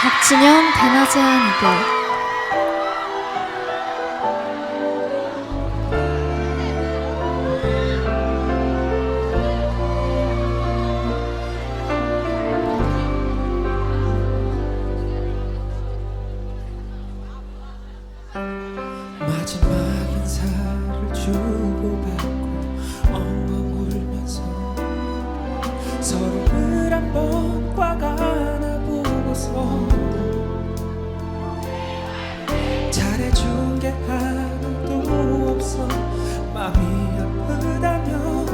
박진영 대낮에한 이별. 서로를 한번 꽉 안아 보고서 잘해준 게 하나도 없어. 마음이 아프다며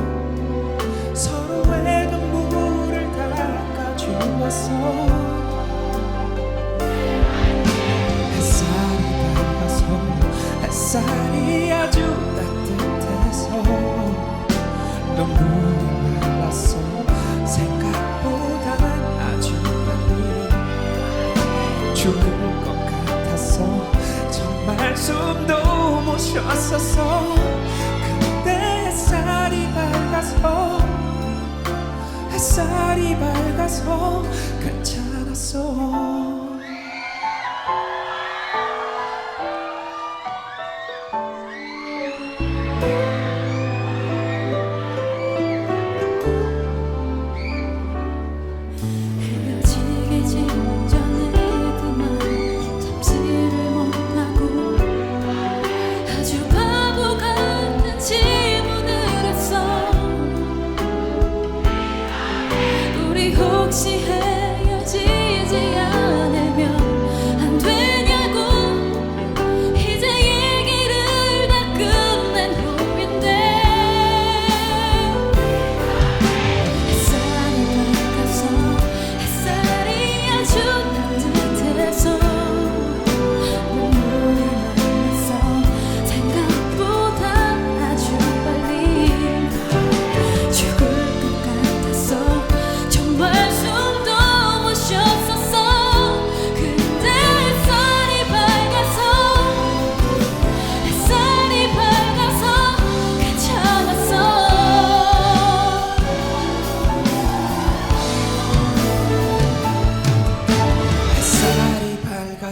서로의 눈물을 닦아주었어 죽을 것 같았어 정말 숨도 못 쉬었었어 근데 햇살이 밝아서 햇살이 밝아서 괜찮았어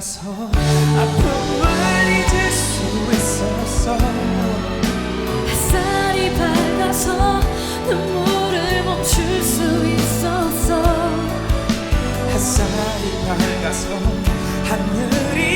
밝아서 아픔을 잊을 수 있었어 햇살이 밝아서 눈물을 멈출 수 있었어 햇살이 밝아서 하늘이